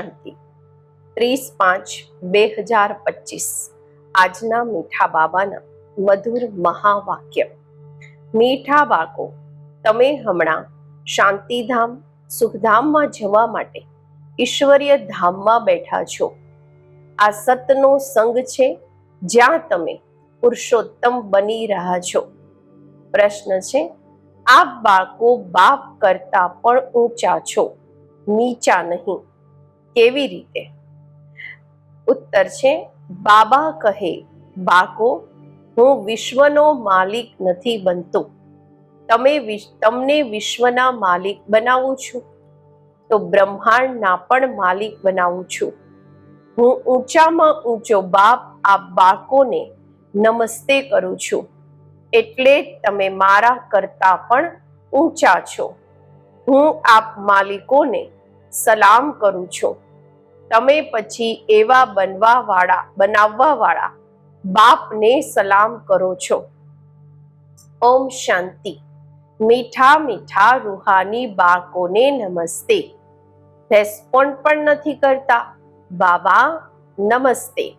શાંતિ. ત્રીસ પાંચ બે હજાર પચીસ. આજના મીઠા બાબાના મધુર મહાવાક્ય. મીઠા બાકો તમે હમણાં શાંતિધામ, સુખધામમાં જવા માટે ઈશ્વરીય ધામમાં બેઠા છો. આ સતનો સંગ છે જ્યાં તમે પુરુષોત્તમ બની રહ્યા છો. પ્રશ્ન છે આપ બાળકો બાપ કરતા પણ ઊંચા છો, નીચા નહીં. કેવી રીતે? ઉત્તર છે, બાબા કહે, બાકો, હું વિશ્વનો માલિક નથી બનતો. તમે તમને વિશ્વના માલિક બનાવું છું. તો બ્રહ્માંડના પણ માલિક બનાવું છું. હું ઊંચામાં ઊંચો બાપ આ બાકોને નમસ્તે કરું છું. એટલે તમે મારા કરતા પણ ઊંચા છો. હું આપ માલિકોને સલામ કરું છું. તમે પછી એવા બનવા વાળા, બનાવવા વાળા બાપને સલામ કરો છો. ઓમ શાંતિ. મીઠા મીઠા રૂહાની બાળકોને નમસ્તે. રેસ્પોન્ડ પણ નથી કરતા. બાબા, નમસ્તે.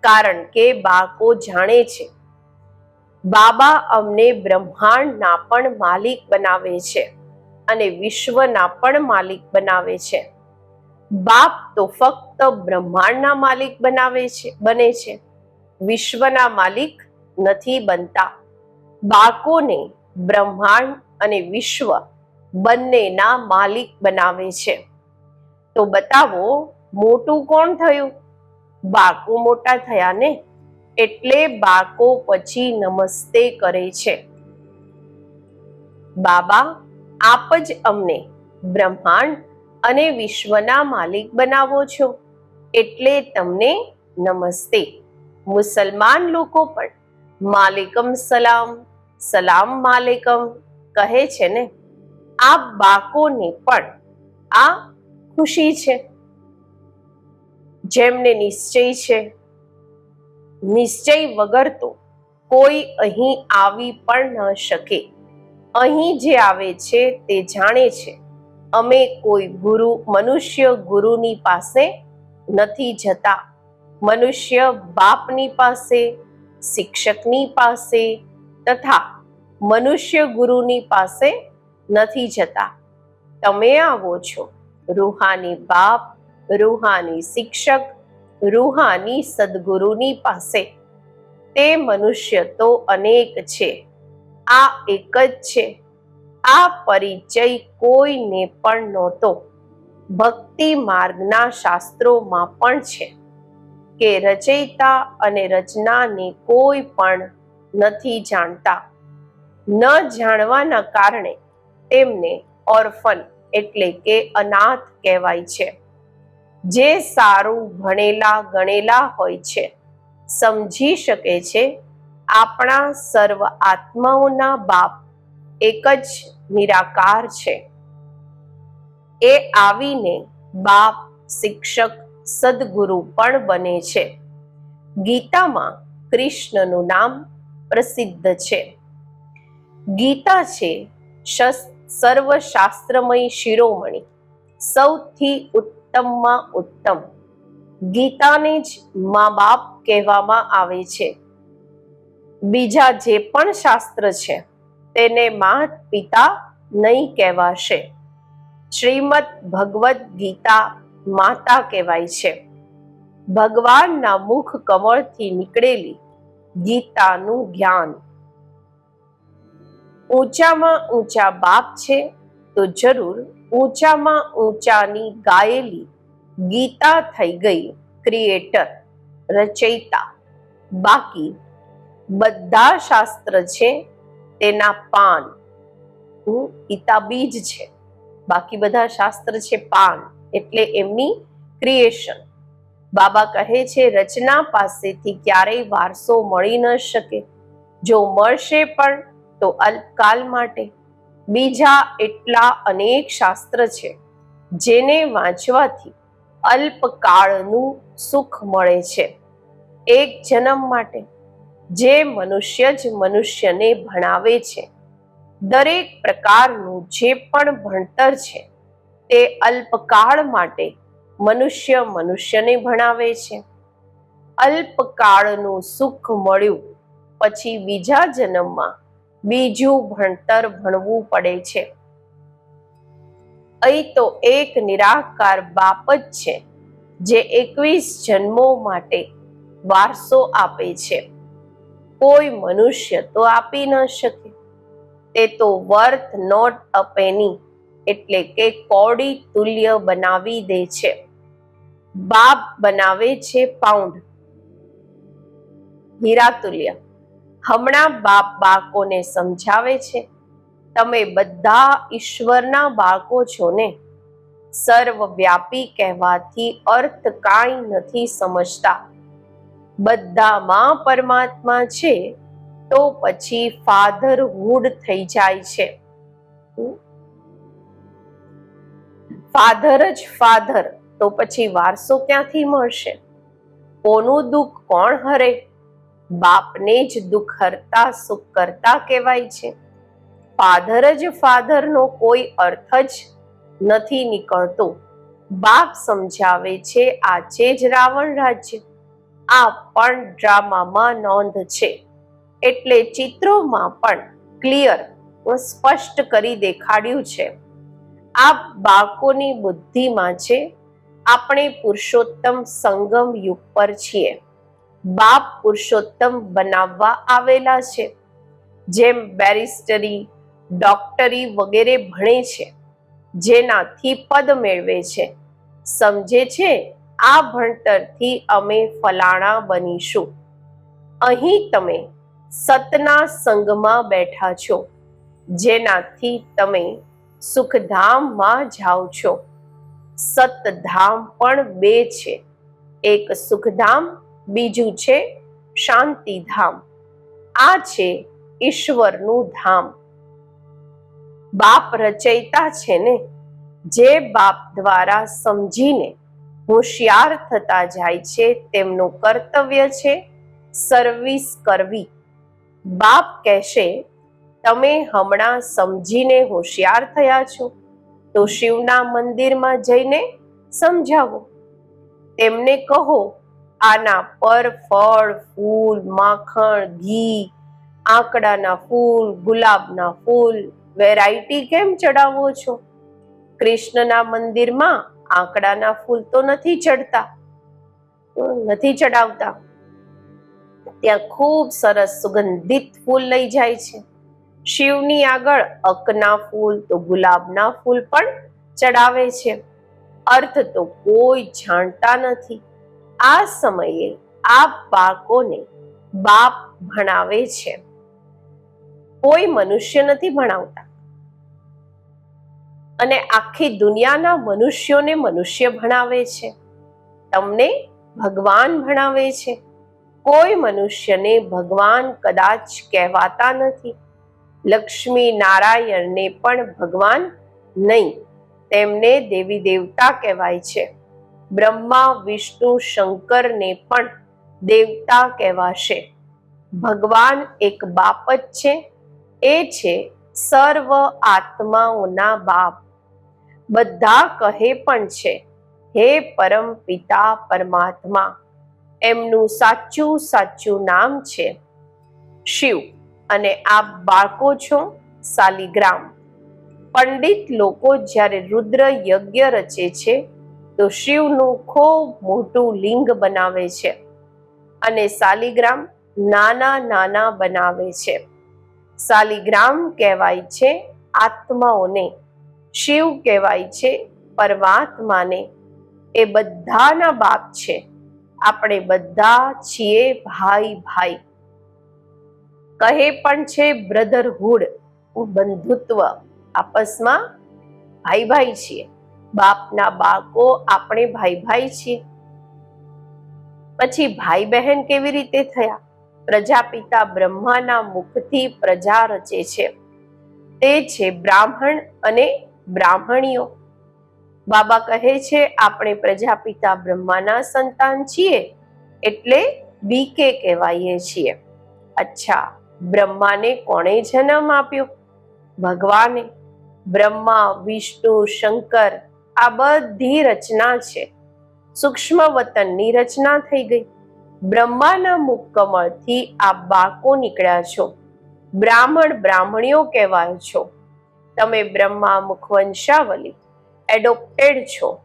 કારણ કે બાળકો જાણે છે. બાબા અમને બ્રહ્માંડના પણ માલિક બનાવે છે. અને વિશ્વના પણ માલિક બનાવે છે. બાપ તો ફક્ત બ્રહ્માંડના માલિક બનાવે છે, બને છે. વિશ્વના માલિક નથી બનતા. બાળકોને બ્રહ્માંડ અને વિશ્વ બંનેના માલિક બનાવે છે. તો બતાવો, મોટું કોણ થયું? બાળકો મોટા થયા ને? એટલે બાળકો પછી નમસ્તે કરે છે. બાબા આપ જ અમને બ્રહ્માંડ અને વિશ્વના માલિક બનાવો છો. એટલે તમને નમસ્તે. મુસલમાન લોકો પણ માલિકમ સલામ સલામ માલિકમ કહે છે ને? આ બાકોને પણ આ ખુશી છે. જેમને નિશ્ચય છે. નિશ્ચય વગર તો કોઈ અહીં આવી પણ ન શકે. અહીં જે આવે છે તે જાણે છે. અમે કોઈ ગુરુ, મનુષ્ય ગુરુની પાસે નથી જતા. મનુષ્ય બાપની પાસે, શિક્ષકની પાસે તથા મનુષ્ય ગુરુની પાસે નથી જતા. તમે આવો છો. રૂહાની બાપ, રૂહાની શિક્ષક, રૂહાની સદગુરુની પાસે. તે મનુષ્ય તો અનેક છે. આ એક જ છે. આ પરિચય કોઈને પણ નહોતો. ભક્તિ માર્ગના શાસ્ત્રોમાં પણ છે કે રચયિતા અને રચનાને કોઈ પણ નથી જાણતા. ન જાણવાના કારણે તેમને ઓર્ફન એટલે કે અનાથ કહેવાય છે. જે સારું ભણેલા ગણેલા હોય છે, સમજી શકે છે આપણા સર્વ આત્માઓના બાપ એક જ નિરાકાર છે. એ આવીને બાપ, શિક્ષક, સદગુરુ પણ બને છે. ગીતામાં કૃષ્ણનું નામ પ્રસિદ્ધ છે. ગીતા છે શસ- સર્વશાસ્ત્રમય શિરોમણી, સૌથી ઉત્તમમાં ઉત્તમ. ગીતાને જ મા બાપ કહેવામાં આવે છે. બીજા જે પણ શાસ્ત્ર છે, તેને માત પિતા નહીં કહેવાશે. શ્રીમદ ભગવદ્ ગીતા માતા કહેવાય છે. ભગવાનના મુખ કમળથી નીકળેલી ગીતાનું જ્ઞાન. ઊંચામાં ઊંચા બાપ છે, તો જરૂર ઊંચામાં ઊંચાની ગાયેલી ગીતા થઈ ગઈ, ક્રિએટર, રચયિતા. બાકી બધા શાસ્ત્ર છે તેના પાન. હું ગીતા છે. બાકી બધા શાસ્ત્ર છે પાન, એટલે એમની ક્રિએશન બાબા કહે છે, રચના પાસેથી ક્યારેય વારસો મળી ન શકે. જો મળશે પણ, તો અલ્પકાલ માટે. બીજા એટલા અનેક શાસ્ત્ર છે, જેને વાંચવાથી અલ્પકાળનું સુખ મળે છે. એક જન્મ માટે જે મનુષ્ય જ મનુષ્યને ભણાવે છે. દરેક પ્રકારનું જે પણ ભણતર છે, તે અલ્પકાળ માટે મનુષ્ય મનુષ્યને ભણાવે છે. અલ્પકાળનું સુખ મળ્યું, પછી બીજા જન્મમાં બીજું ભણતર ભણવું પડે છે. અહીં તો એક નિરાકાર બાપ જ છે, જે એકવીસ જન્મો માટે વારસો આપે છે. કોઈ મનુષ્ય તો આપી ન શકે. તે તો વર્થ નોટ અ એટલે કે કોડી તુલ્ય બનાવી દે છે. બાપ બનાવે છે પાઉન્ડ હીરા તુલ્ય. હમણાં બાપ બાળકોને સમજાવે છે, તમે બધા ઈશ્વરના બાળકો છો ને? સર્વવ્યાપી કહેવાથી અર્થ કાંઈ નથી સમજતા. બધામાં પરમાત્મા છે, તો પછી ફાધરહુડ થઈ જાય છે. ફાધર જ ફાધર તો પછી વારસો ક્યાંથી મળશે? કોનું દુઃખ કોણ હરે? બાપને જ દુઃખ હરતા, સુખ કરતા કહેવાય છે. ફાધર જ ફાધરનો કોઈ અર્થ જ નથી નીકળતો. બાપ સમજાવે છે, આ છે જ રાવણ રાજ્ય. આ પણ ડ્રામામાં નોંધ છે. એટલે ચિત્રોમાં પણ ક્લિયર સ્પષ્ટ કરી દેખાડ્યું છે. આ બાળકોની બુદ્ધિમાં છે. આપણે પુરુષોત્તમ સંગમ યુગ પર છીએ. બાપ પુરુષોત્તમ બનાવવા આવેલા છે. જેમ બેરિસ્ટરી, ડોક્ટરી વગેરે ભણે છે. જેનાથી પદ મેળવે છે. સમજે છે આ ભણતરથી અમે ફલાણા બનીશું. અહીં તમે સતના સંગમાં બેઠા છો, જેનાથી તમે સુખધામમાં જાઓ છો. સતધામ પણ બે છે, એક સુખધામ, બીજું છે શાંતિધામ. આ છે ઈશ્વરનું ધામ. બાપ રચયિતા છે ને, જે બાપ દ્વારા સમજીને હોશિયાર થતા જાય છે તેમનું કર્તવ્ય છે સર્વિસ કરવી. બાપ કહેશે, તમે હમણાં સમજીને હોશિયાર થયા છો, તો શિવના મંદિરમાં જઈને સમજાવો. તેમને કહો, આના પર ફળ, ફૂલ, માખણ, ઘી, આંકડાના ફૂલ, ગુલાબના ફૂલ વેરાયટી કેમ ચડાવો છો? કૃષ્ણના મંદિરમાં આંકડાના ફૂલ તો નથી ચડતા. નથી ચડાવતા. ત્યાં ખૂબ સરસ સુગંધિત ફૂલ લઈ જાય છે. શિવની આગળ અકના ફૂલ તો ગુલાબના ફૂલ પણ ચડાવે છે. અર્થ તો કોઈ જાણતા નથી. આ સમયે આ બાળકોને બાપ ભણાવે છે. કોઈ મનુષ્ય નથી ભણાવતા. અને આખી દુનિયાના મનુષ્યોને મનુષ્ય ભણાવે છે. તમને ભગવાન ભણાવે છે. કોઈ મનુષ્યને ભગવાન કદાચ કહેવાતા નથી. લક્ષ્મી નારાયણને પણ ભગવાન નહીં. તેમને દેવી દેવતા કહેવાય છે. બ્રહ્મા, વિષ્ણુ, શંકરને પણ દેવતા કહેવાશે. ભગવાન એક બાપ જ છે. એ છે સર્વ આત્માઓના બાપ. બધા કહે પણ છે, હે પરમ પિતા પરમાત્મા, એમનું સાચું સાચું નામ છે, શિવ, અને આપ બાળકો છો સાલિગ્રામ. પંડિત લોકો જ્યારે રુદ્ર યજ્ઞ રચે છે, તો શિવનું ખૂબ મોટું લિંગ બનાવે છે, અને સાલિગ્રામ નાના નાના બનાવે છે. સાલિગ્રામ કહેવાય છે આત્માઓને. શિવ કહેવાય છે, પરમાત્માને. એ બધાના બાપ છે. આપણે બધા છીએ ભાઈ ભાઈ. કહે પણ છે, બ્રધરહુડ બંધુત્વ. આપસમાં ભાઈ ભાઈ છીએ. બાપના બાળકો આપણે ભાઈ ભાઈ છીએ. પછી ભાઈ બહેન કેવી રીતે થયા? પ્રજાપિતા બ્રહ્માના મુખથી પ્રજા રચે છે. તે છે બ્રાહ્મણ અને બ્રાહ્મણીઓ. બાબા કહે છે, આપણે પ્રજાપિતા બ્રહ્માના સંતાન છીએ, એટલે બીકે કહેવાઈએ છીએ. અચ્છા, બ્રહ્માને કોણે જન્મ આપ્યો? ભગવાને. બ્રહ્મા, વિષ્ણુ, શંકર, આ બધી રચના છે. સૂક્ષ્મ વતનની રચના થઈ ગઈ. બ્રહ્માના મુખ આ બાકો નીકળ્યા છો. બ્રાહ્મણ બ્રાહ્મણીઓ કહેવાય છો. તમે બ્રહ્મા મુખવંશાવલી. એડોપ્ટેડ છો.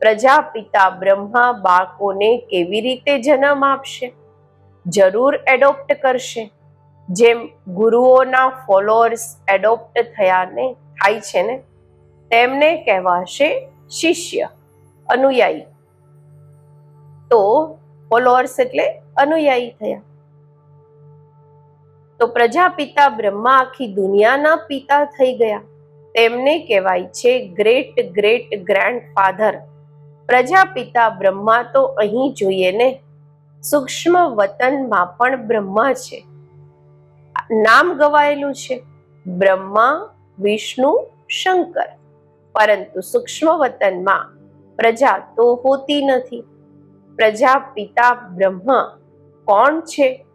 પ્રજાપિતા બ્રહ્મા બાળકોને કેવી રીતે જન્મ આપશે? જરૂર એડોપ્ટ કરશે. જેમ ગુરુઓના ફોલોઅર્સ એડોપ્ટ થયા ને થાય છે ને, તેમને કહેવાશે શિષ્ય, અનુયાયી. તો ફોલોઅર્સ એટલે અનુયાયી થયા. તો પ્રજાપિતા બ્રહ્મા આખી દુનિયાના પિતા થઈ ગયા. તેમને કહેવાય છે great great grandfather Prajapita Brahma તો અહીં જોઈએ ને? સૂક્ષ્મ વતનમાં પણ બ્રહ્મા છે. નામ ગવાયેલું છે બ્રહ્મા, વિષ્ણુ, શંકર. પરંતુ સૂક્ષ્મ વતનમાં પ્રજા તો હોતી નથી. પ્રજાપિતા બ્રહ્મા કોણ છે?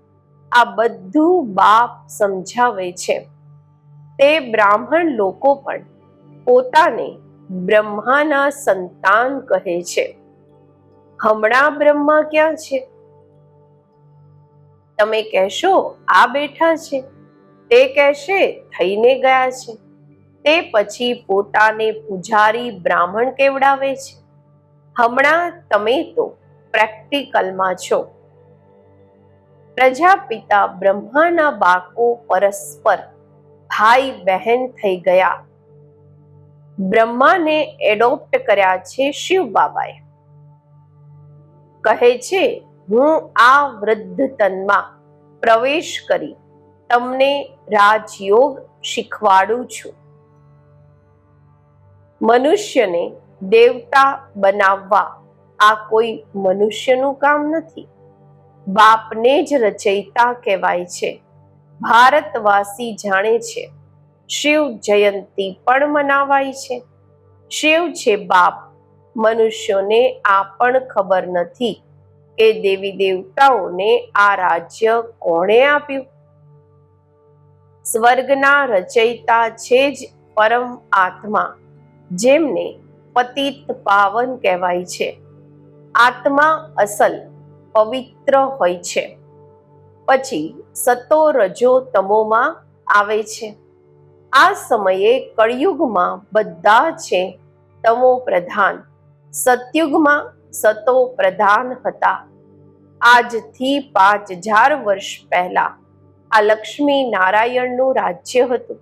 આ બધું બાપ સમજાવે છે. તે બ્રાહ્મણ લોકો પણ પોતાને બ્રહ્માના સંતાન કહે છે. હમણાં બ્રહ્મા ક્યાં છે? તમે કહેશો, આ બેઠા છે. તે કહેશે, થઈને ગયા છે. તે પછી પોતાને પૂજારી બ્રાહ્મણ કેવડાવે છે? હમણાં તમે તો પ્રેક્ટિકલમાં છો. પ્રજાપિતા બ્રહ્માના બાકો પરસ્પર ભાઈ બહેન થઈ ગયા. બ્રહ્માને એડોપ્ટ કર્યા છે શિવ બાબાએ કહે છે, હું આ વૃદ્ધ તનમાં પ્રવેશ કરી તમને રાજયોગ શીખવાડું છું. મનુષ્યને દેવતા બનાવવા આ કોઈ મનુષ્યનું કામ નથી. બાપને જ રચયિતા કહેવાય છે. ભારતવાસી જાણે છે, શિવ જયંતી પણ મનાવાય છે. શિવ છે બાપ, મનુષ્યોને આ પણ ખબર નથી કે દેવી દેવતાઓને આ રાજ્ય કોણે આપ્યું. સ્વર્ગના રચયિતા છે જ પરમ આત્મા, જેમને પતિત પાવન કહેવાય છે. આત્મા અસલ પવિત્ર હોય છે. પછી સતો રજો તમોમાં આવે છે. આ સમયે કળિયુગમાં બધા છે તમો પ્રધાન. સતયુગમાં સતો પ્રધાન હતા. આજથી પાંચ હજાર વર્ષ પહેલા આ લક્ષ્મી નારાયણનું રાજ્ય હતું.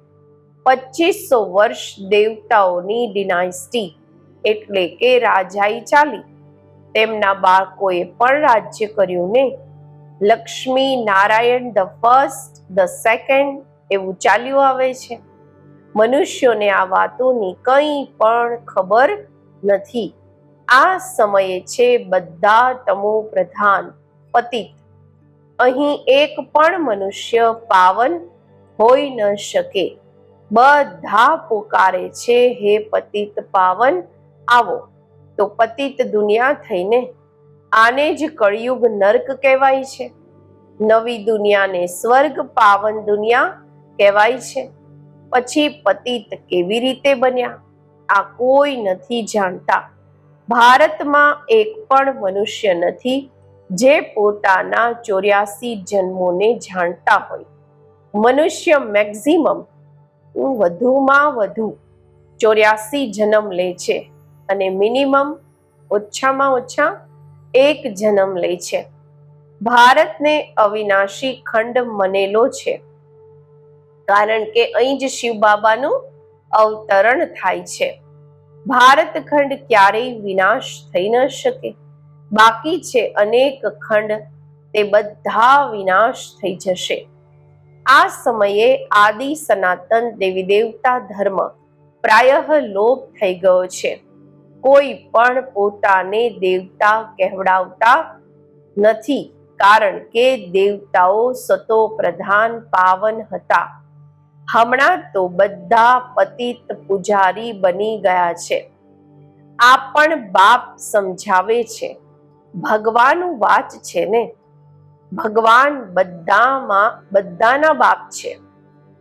પચીસો વર્ષ દેવતાઓની ડિનાઇસ્ટી એટલે કે રાજાઈ ચાલી. તેમના બાળકોએ પણ રાજ્ય કર્યું ને Lakshmi Narayan the first the second એવું ચાલ્યું આવે છે. મનુષ્યોને આ વાતોની કંઈ પણ ખબર નથી. આ સમયે છે બધા તમો પ્રધાન, પતિત. અહીં એક પણ મનુષ્ય પાવન હોઈ ન શકે. બધા પોકારે છે, હે પતિત પાવન, આવો. તો પતિત દુનિયા થઈને આને જ કળિયુગ નર્ક કહેવાય છે. નવી દુનિયાને સ્વર્ગ પાવન દુનિયા કહેવાય છે. પછી પતિત કેવી રીતે બન્યા? આ કોઈ નથી જાણતા. ભારતમાં એક પણ મનુષ્ય નથી જે પોતાના ચોર્યાસી જન્મોને જાણતા હોય. મનુષ્ય મેક્સિમમ વધુમાં વધુ ચોર્યાસી જન્મ લે છે અને મિનિમમ ઓછામાં ઓછા એક જન્મ લે છે. ભારતને અવિનાશી ખંડ મનેલો છે. કારણ કે અહીં જ શિવ બાબાનું અવતરણ થાય છે. ભારત ખંડ ક્યારેય વિનાશ થઈ ન શકે. બાકી છે અનેક ખંડ, તે બધા વિનાશ થઈ જશે. આ સમયે આદિ સનાતન દેવી દેવતા ધર્મ પ્રાયઃ લોપ થઈ ગયો છે. કોઈ પણ પોતાને દેવતા કહેવડાવતા નથી, કારણ કે દેવતાઓ સતો પ્રધાન પાવન હતા. હમણાં તો બધા પતિત પૂજારી બની ગયા છે. આ પણ બાપ સમજાવે છે. ભગવાનનું વાત છે ને? ભગવાન બધામાં, બધાના બાપ છે.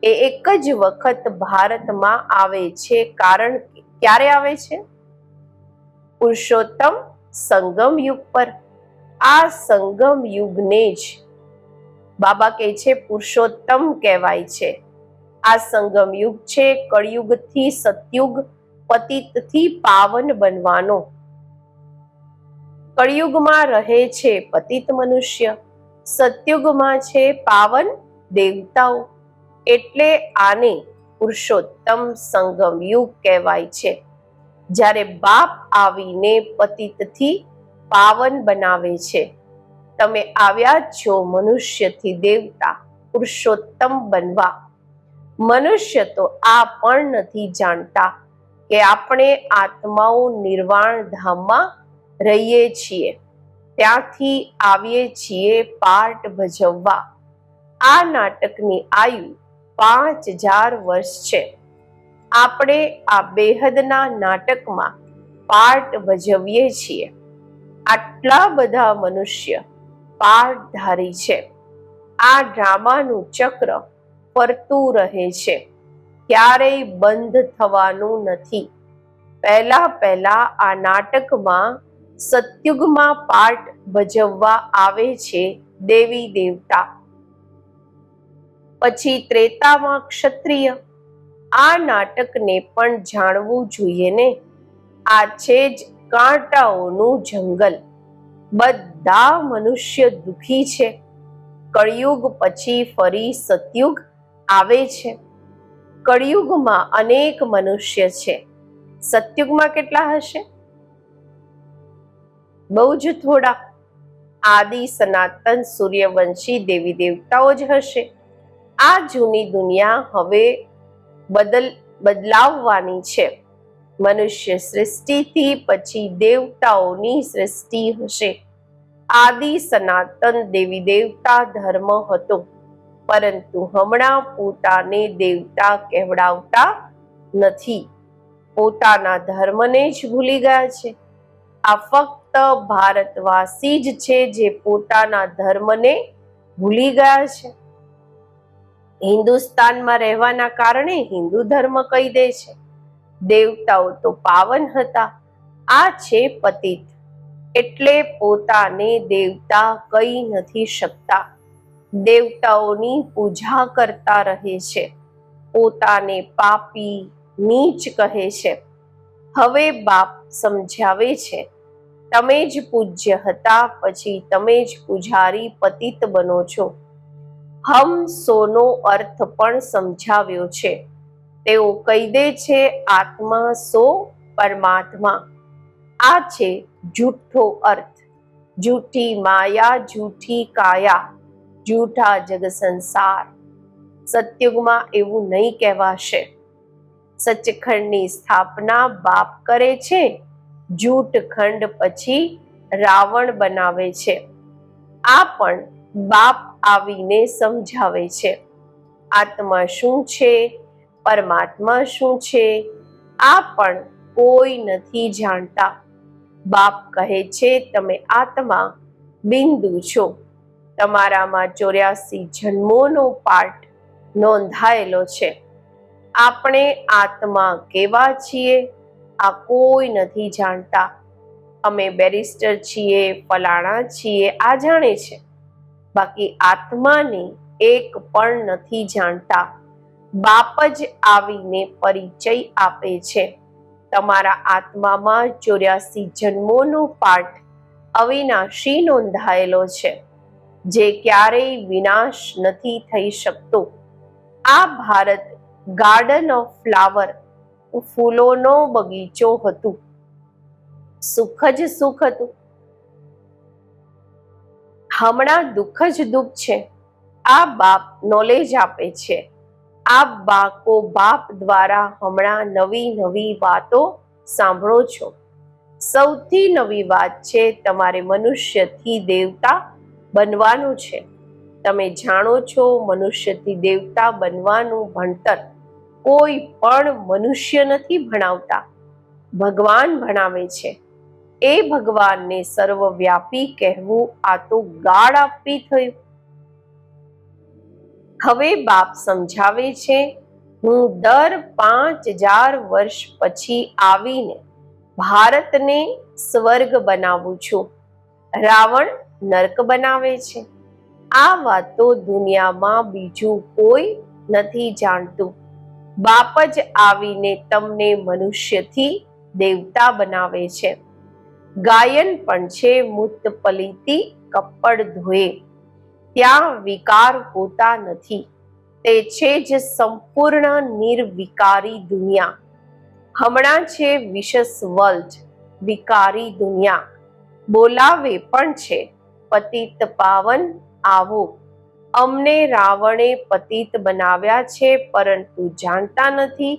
એ એક જ વખત ભારતમાં આવે છે. કારણ ક્યારે આવે છે? પુરુષોત્તમ સંગમ યુગ પર. આ સંગમ યુગને જ બાબા કહે છે પુરુષોત્તમ કહેવાય છે. આ સંગમ યુગ છે કળયુગથી સતયુગ, પતિતથી પાવન બનવાનો. કળિયુગમાં રહે છે પતિત મનુષ્ય, સતયુગમાં છે પાવન દેવતાઓ. એટલે આને પુરુષોત્તમ સંગમ યુગ કહેવાય છે. જ્યારે બાપ આવીને પતિતથી પાવન બનાવે છે. તમે આવ્યા છો મનુષ્યથી દેવતા, પુરુષોત્તમ બનવા. મનુષ્ય તો આ પણ નથી જાણતા કે આપણે આત્માઓ નિર્વાણ ધામમાં રહીએ છીએ. ત્યાંથી આવીએ છીએ પાઠ ભજવવા. આ નાટકની આયુ પાંચ હજાર વર્ષ છે. આપણે આ બેહદના નાટકમાં પાર્ટ ભજવીએ છીએ. આટલા બધા મનુષ્ય પાઠધારી છે. આ ડ્રામાનું ચક્ર ફરતું રહે છે. ક્યારેય બંધ થવાનું નથી. પહેલા પહેલા આ નાટકમાં સતયુગમાં પાઠ ભજવવા આવે છે દેવી દેવતા. પછી ત્રેતામાં ક્ષત્રિય આ નાટકને પણ જાણવું જોઈએ ને? આ છે જ કાંટાઓનું જંગલ. બધા મનુષ્ય દુખી છે. કળિયુગ પછી ફરી સતયુગ આવે છે. કળિયુગમાં અનેક મનુષ્ય છે. સતયુગમાં કેટલા હશે? બહુ જ થોડા. આદિ, સનાતન, સૂર્યવંશી, દેવી દેવતાઓ જ હશે. આ જૂની દુનિયા હવે બદલ બદલાવવાની છે. મનુષ્ય સૃષ્ટિથી પછી દેવતાઓની સૃષ્ટિ હશે. આદિ સનાતન દેવી દેવતા ધર્મ હતો. પરંતુ હમણાં પોતાને દેવતા કહેવડાવતા નથી. પોતાના ધર્મને જ ભૂલી ગયા છે. આ ફક્ત ભારતવાસી જ છે જે પોતાના ધર્મને ભૂલી ગયા છે. હિન્દુસ્તાનમાં રહેવાના કારણે હિન્દુ ધર્મ કહી દે છે. દેવતાઓ તો પાવન હતા. આ છે પતિત. એટલે પોતાને દેવતા કહી નથી શકતા. દેવતાઓની પૂજા કરતા રહે છે. પોતાને પાપી નીચ કહે છે. હવે બાપ સમજાવે છે. તમે જ પૂજ્ય હતા, પછી તમે જ પૂજારી પતિત બનો છો. હમ સોનો અર્થ પણ સમજાવ્યો છે. તેઓ કહી દે છે, આત્મા સો, પરમાત્મા. આ છે જૂઠો અર્થ. જૂઠી માયા, જૂઠી કાયા, જૂઠા જગ સંસાર. સત્યુગમાં એવું નહીં કહેવાશે. સચખંડની સ્થાપના બાપ કરે છે. જૂઠ ખંડ પછી રાવણ બનાવે છે. આ પણ બાપ આવીને સમજાવે છે. આત્મા શું છે? પરમાત્મા શું છે? આ પણ કોઈ નથી જાણતા. બાપ કહે છે, તમે આત્મા બિંદુ છો. તમારામાં ચોર્યાસી જન્મોનો પાઠ નોંધાયેલો છે. આપણે આત્મા કેવા છીએ? આ કોઈ નથી જાણતા. અમે બેરિસ્ટર છીએ, ફલાણા છીએ, આ જાણે છે. બાકી આત્માને એક પણ નથી જાણતા. બાપ જ આવીને પરિચય આપે છે. તમારા આત્મામાં ચોર્યાસી જન્મોનો પાઠ અવિનાશી નોંધાયેલો છે. જે ક્યારેય વિનાશ નથી થઈ શકતો. આ ભારત ગાર્ડન ઓફ ફ્લાવર ફૂલોનો બગીચો હતું. સુખ જ સુખ હતું. હમણાં દુઃખ જ દુઃખ છે. આ બાપ નોલેજ આપે છે. આ બાકો બાપ દ્વારા હમણાં નવી નવી વાતો સાંભળો છો. સૌથી નવી વાત છે તમારે મનુષ્યથી દેવતા બનવાનું છે. તમે જાણો છો મનુષ્યથી દેવતા બનવાનું ભણતર કોઈ પણ મનુષ્ય નથી ભણાવતા. ભગવાન ભણાવે છે. એ ભગવાનને સર્વવ્યાપી કહેવું આ તો ગાળ આપવી થયું. હવે બાપ સમજાવે છે, હું દર પાંચ હજાર વર્ષ પછી આવીને ભારતને સ્વર્ગ બનાવું છું. રાવણ નર્ક બનાવે છે. આ વાતો દુનિયામાં બીજું કોઈ નથી જાણતું. બાપ જ આવીને તમને મનુષ્યથી દેવતા બનાવે છે. ગાયન પણ છે મુક્ત પલિતી કપ્પડ ધોએ. ત્યાં વિકાર હોતા નથી. તે છે જ સંપૂર્ણ નિર્વિકારી દુનિયા. હમણાં છે વિશસ વર્લ્ડ, વિકારી દુનિયા. બોલાવે પણ છે, પતિત પાવન આવો. અમને રાવણે પતિત બનાવ્યા છે, પરંતુ જાણતા નથી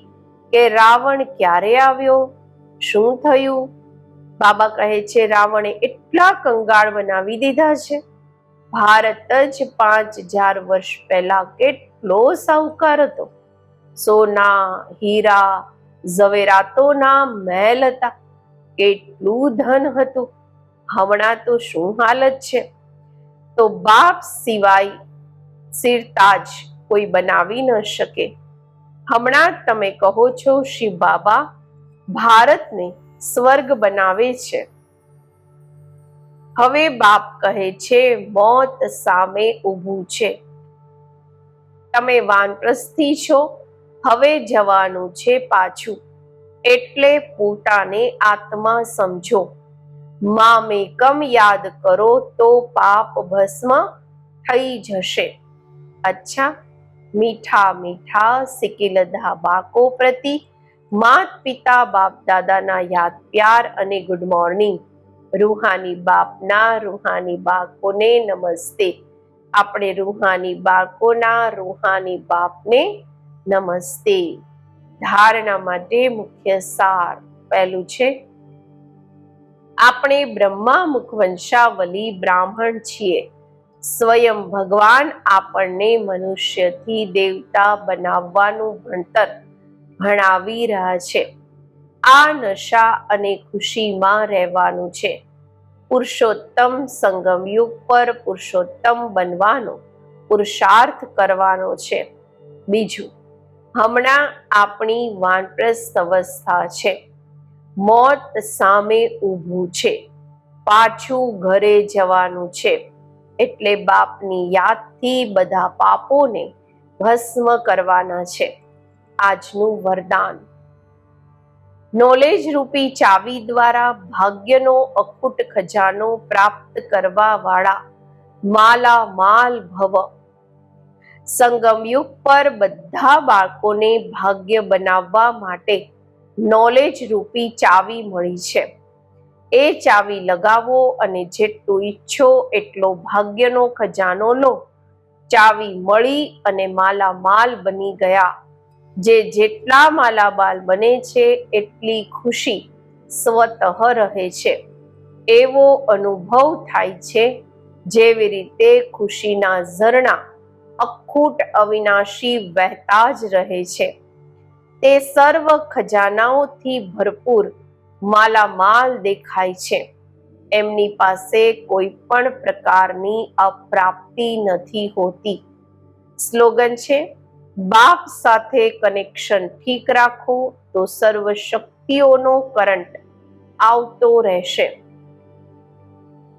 કે રાવણ ક્યારે આવ્યો, શું થયું? બાબા કહે છે, રાવણે એટલા કંગાળ બનાવી દીધા છે. ભારત જ પાંચ હજાર વર્ષ પહેલા કેટલો સાહુકાર હતો. સોના, હીરા, ઝવેરાતોના મહેલ હતા. કેટલું ધન હતું. હમણાં તો શું હાલત છે? તો બાપ સિવાય સિરતાજ કોઈ બનાવી ન શકે. હમણાં તમે કહો છો, શિવ બાબા, ભારતને સ્વર્ગ બનાવે છે. હવે બાપ કહે છે, મોત સામે ઊભું છે. તમે વાનપ્રસ્થી છો. હવે જવાનું છે પાછું. એટલે પોતાને આત્મા સમજો. મામેકમ યાદ કરો તો પાપ ભસ્મ થઈ જશે. અચ્છા, મીઠા મીઠા સિકિલધા બાકો પ્રતિ માત પિતા બાપ દાદાના યાદ, પ્યાર અને ગુડ મોર્નિંગ રૂહાની બાપના, રૂહાની બાળકોને નમસ્તે. આપણે રૂહાની બાળકોના, રૂહાની બાપને નમસ્તે. ધારણા માટે મુખ્ય સાર પહેલું છે. આપણે બ્રહ્મા મુખવંશાવલી બ્રાહ્મણ છીએ. સ્વયં ભગવાન આપણને મનુષ્યથી દેવતા બનાવવાનું ભણતર ભણાવી રહ્યા છે. આ નશા અને ખુશીમાં રહેવાનું છે. પુરુષોત્તમ સંગમયુગ પર પુરુષોત્તમ બનવાનો, પુરુષાર્થ કરવાનો છે. બીજું, હમણાં આપણી વાનપ્રસ્થ અવસ્થા છે. મોત સામે ઊભું છે. પાછું ઘરે જવાનું છે. એટલે બાપની યાદથી બધા પાપોને ભસ્મ કરવાના છે. આજનું વરદાન. નોલેજ રૂપી ચાવી દ્વારા ભાગ્યનો અખૂટ ખજાનો પ્રાપ્ત કરવા વાળા માલા માલ ભવ. સંગમયુગ પર બધા બાળકોને ભાગ્ય બનાવવા માટે નોલેજ રૂપી ચાવી મળી છે. એ ચાવી લગાવો અને જેટલું ઈચ્છો એટલો ભાગ્યનો ખજાનો લો ચાવી મળી અને માલામાલ બની ગયા. જે જેટલા માલાબાલ બને છે, એટલી ખુશી સ્વતઃ રહે છે. એવો અનુભવ થાય છે, જેવી રીતે ખુશીના ઝરણા અખૂટ અવિનાશી વહેતા જ રહે છે. તે સર્વ ખજાનાઓથી ભરપૂર માલામાલ દેખાય છે. એમની પાસે કોઈ પણ પ્રકારની અપ્રાપ્તિ નથી હોતી. સ્લોગન છે બાપ સાથે કનેક્શન ઠીક રાખો તો સર્વ શક્તિઓનો કરંટ આવતો રહેશે.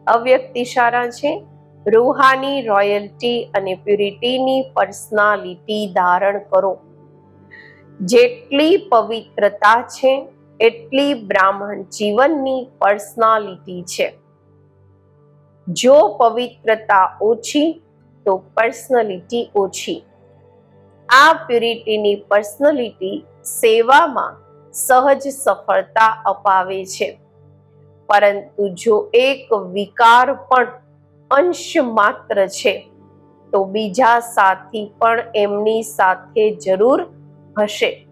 અવ્યક્ત ઇશારા છે. રૂહાની રોયલ્ટી અને પ્યુરિટીની પર્સનાલિટી ધારણ કરો. જેટલી પવિત્રતા છે, એટલી બ્રાહ્મણ જીવનની પર્સનાલિટી છે. જો પવિત્રતા ઓછી, તો પર્સનાલિટી ઓછી. આ પ્યુરિટીની પર્સનાલિટી સેવામાં સહજ સફળતા અપાવે છે. પરંતુ જો એક વિકાર પણ અંશ માત્ર છે, તો બીજા સાથી પણ એમની સાથે જરૂર હશે.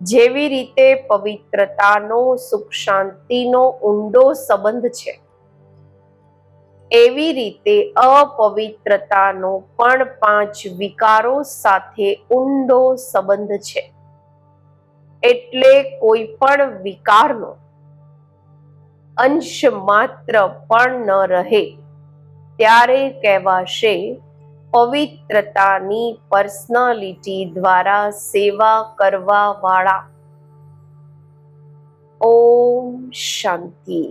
જેવી રીતે પવિત્રતાનો સુખ શાંતિનો ઊંડો સંબંધ છે. એવી રીતે અપવિત્રતાનો પણ પાંચ વિકારો સાથે ઊંડો સંબંધ છે. એટલે કોઈ પણ વિકારનો અંશ માત્ર પણ ન રહે, ત્યારે કહેવાશે પવિત્રતાની પર્સનાલિટી દ્વારા સેવા કરવા વાળા ઓમ શાંતિ.